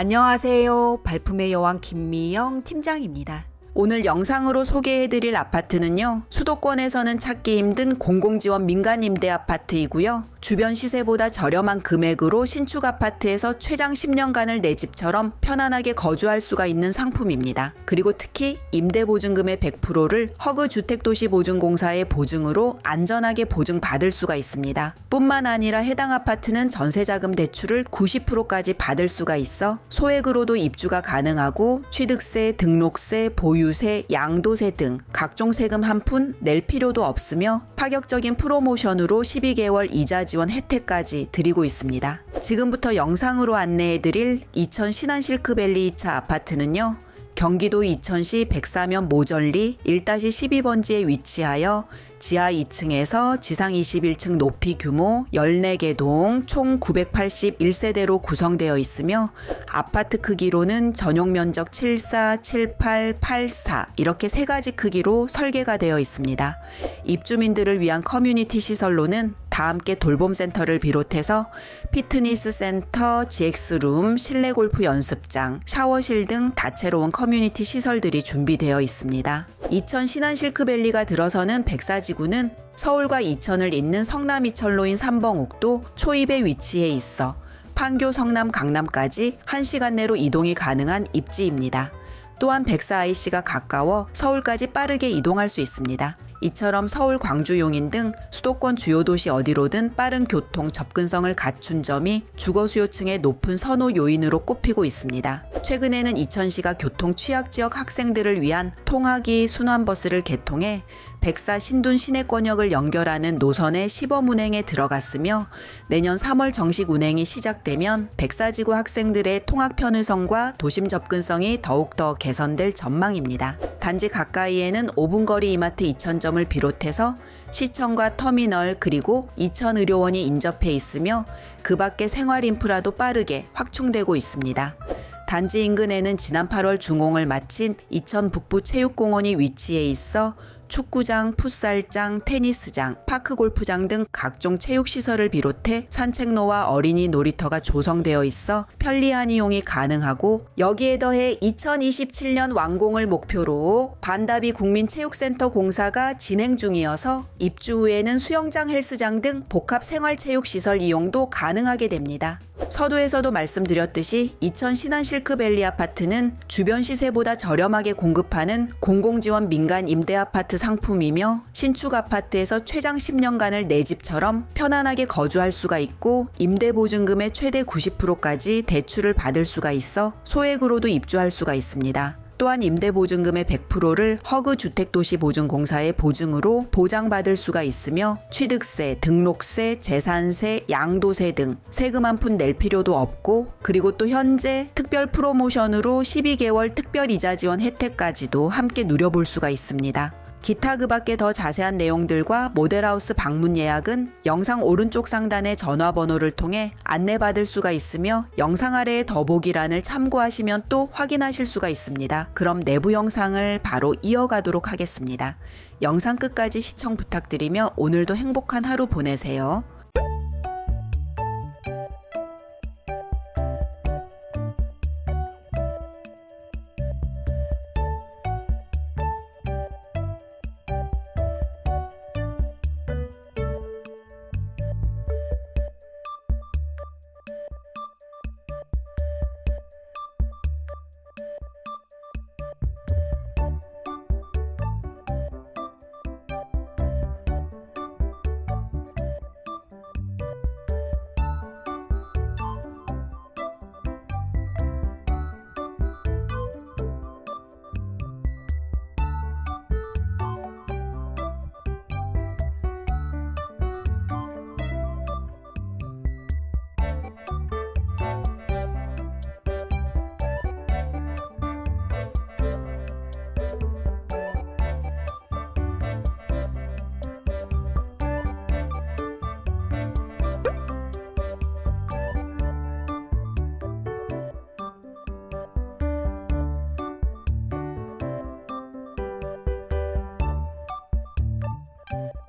안녕하세요. 발품의 여왕 김미영 팀장입니다. 오늘 영상으로 소개해드릴 아파트는요, 수도권에서는 찾기 힘든 공공지원 민간 임대 아파트이고요. 주변 시세보다 저렴한 금액으로 신축 아파트에서 최장 10년간을 내 집처럼 편안하게 거주할 수가 있는 상품입니다. 그리고 특히 임대 보증금의 100%를 허그 주택도시보증공사의 보증으로 안전하게 보증받을 수가 있습니다. 뿐만 아니라 해당 아파트는 전세자금 대출을 90%까지 받을 수가 있어 소액으로도 입주가 가능하고 취득세, 등록세, 보유세, 양도세 등 각종 세금 한 푼 낼 필요도 없으며 파격적인 프로모션으로 12개월 이자 지원 혜택까지 드리고 있습니다. 지금부터 영상으로 안내해 드릴 이천 신안 실크밸리 2차 아파트는요. 경기도 이천시 백사면 모절리 1-12번지에 위치하여 지하 2층에서 지상 21층 높이 규모 14개 동 총 981세대로 구성되어 있으며 아파트 크기로는 전용 면적 74, 78, 84 이렇게 세 가지 크기로 설계가 되어 있습니다. 입주민들을 위한 커뮤니티 시설로는 다 함께 돌봄 센터를 비롯해서 피트니스 센터, GX룸, 실내 골프 연습장, 샤워실 등 다채로운 커뮤니티 시설들이 준비되어 있습니다. 이천 신안 실크밸리가 들어서는 백사지구는 서울과 이천을 잇는 성남 이철로인 삼봉옥도 초입에 위치해 있어 판교 성남 강남까지 1시간 내로 이동이 가능한 입지입니다. 또한 백사 IC가 가까워 서울까지 빠르게 이동할 수 있습니다. 이처럼 서울, 광주, 용인 등 수도권 주요 도시 어디로든 빠른 교통 접근성을 갖춘 점이 주거 수요층의 높은 선호 요인으로 꼽히고 있습니다. 최근에는 이천시가 교통 취약 지역 학생들을 위한 통학이 순환버스를 개통해 백사 신둔 시내권역을 연결하는 노선의 시범 운행에 들어갔으며 내년 3월 정식 운행이 시작되면 백사지구 학생들의 통학 편의성과 도심 접근성이 더욱더 개선될 전망입니다. 단지 가까이에는 5분 거리 이마트 2천점 을 비롯해서 시청과 터미널 그리고 이천 의료원이 인접해 있으며 그 밖에 생활 인프라도 빠르게 확충되고 있습니다. 단지 인근에는 지난 8월 중공을 마친 이천 북부 체육공원이 위치해 있어 축구장, 풋살장, 테니스장, 파크 골프장 등 각종 체육시설을 비롯해 산책로와 어린이 놀이터가 조성되어 있어 편리한 이용이 가능하고 여기에 더해 2027년 완공을 목표로 반다비 국민체육센터 공사가 진행 중이어서 입주 후에는 수영장, 헬스장 등 복합 생활체육시설 이용도 가능하게 됩니다. 서두에서도 말씀드렸듯이 이천 신안 실크밸리 아파트는 주변 시세보다 저렴하게 공급하는 공공지원 민간 임대 아파트 상품이며 신축 아파트에서 최장 10년간을 내 집처럼 편안하게 거주할 수가 있고 임대 보증금의 최대 90%까지 대출을 받을 수가 있어 소액으로도 입주할 수가 있습니다. 또한 임대보증금의 100%를 허그주택도시보증공사의 보증으로 보장받을 수가 있으며 취득세, 등록세, 재산세, 양도세 등 세금 한 푼 낼 필요도 없고 그리고 또 현재 특별 프로모션으로 12개월 특별 이자 지원 혜택까지도 함께 누려볼 수가 있습니다. 기타 그 밖에 더 자세한 내용들과 모델하우스 방문 예약은 영상 오른쪽 상단의 전화번호를 통해 안내받을 수가 있으며 영상 아래의 더보기란을 참고하시면 또 확인하실 수가 있습니다. 그럼 내부 영상을 바로 이어가도록 하겠습니다. 영상 끝까지 시청 부탁드리며 오늘도 행복한 하루 보내세요. えっ?